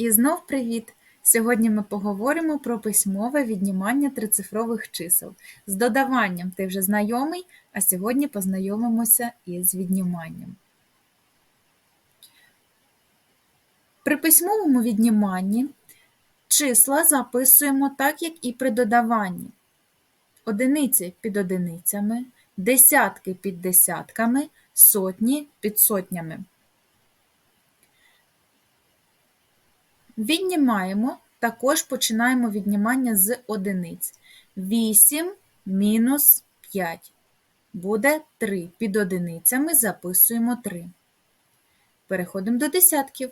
І знов привіт! Сьогодні ми поговоримо про письмове віднімання трицифрових чисел. З додаванням ти вже знайомий, а сьогодні познайомимося із відніманням. При письмовому відніманні числа записуємо так, як і при додаванні. Одиниці під одиницями, десятки під десятками, сотні під сотнями. Віднімаємо, також починаємо віднімання з одиниць. 8 мінус 5 буде 3. Під одиницями записуємо 3. Переходимо до десятків.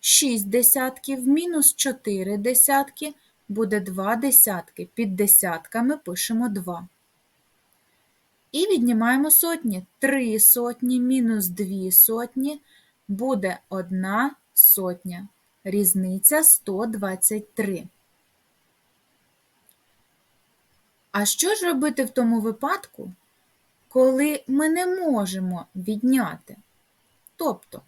6 десятків мінус 4 десятки буде 2 десятки. Під десятками пишемо 2. І віднімаємо сотні. 3 сотні мінус 2 сотні буде 1 сотня. Різниця 123. А що ж робити в тому випадку, коли ми не можемо відняти? Тобто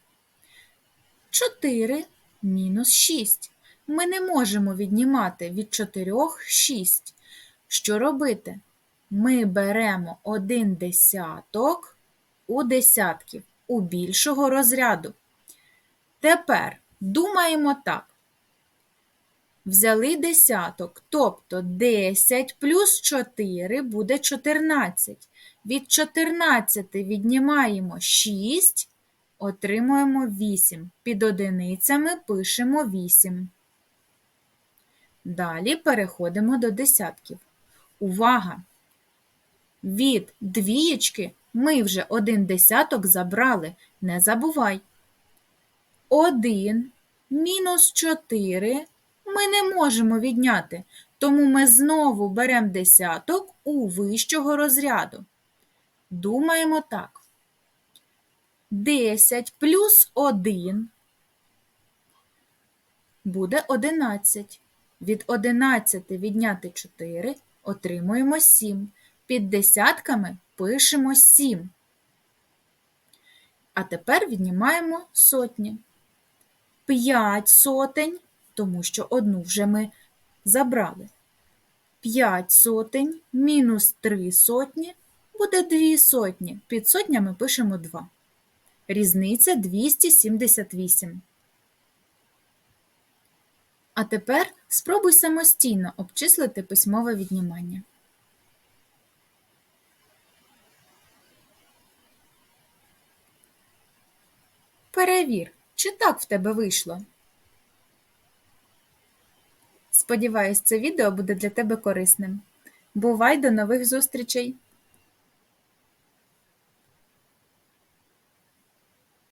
4 мінус 6. Ми не можемо віднімати від 4 6. Що робити? Ми беремо один десяток у десятків у більшого розряду. Тепер Думаємо так. Взяли десяток, тобто 10 плюс 4 буде 14. Від 14 віднімаємо 6, отримуємо 8. Під одиницями пишемо 8. Далі переходимо до десятків. Увага! Від двієчки ми вже один десяток забрали. Не забувай. 1 мінус 4 ми не можемо відняти, тому ми знову беремо десяток у вищого розряду. Думаємо так. 10 плюс 1 буде 11. Від 11 відняти 4 отримуємо 7. Під десятками пишемо 7. А тепер віднімаємо сотні. 5 сотень, тому що одну вже ми забрали. 5 сотень мінус 3 сотні буде 2 сотні. Під сотнями пишемо 2. Різниця 278. А тепер спробуй самостійно обчислити письмове віднімання. Перевір, чи так в тебе вийшло? Сподіваюсь, це відео буде для тебе корисним. Бувай до нових зустрічей!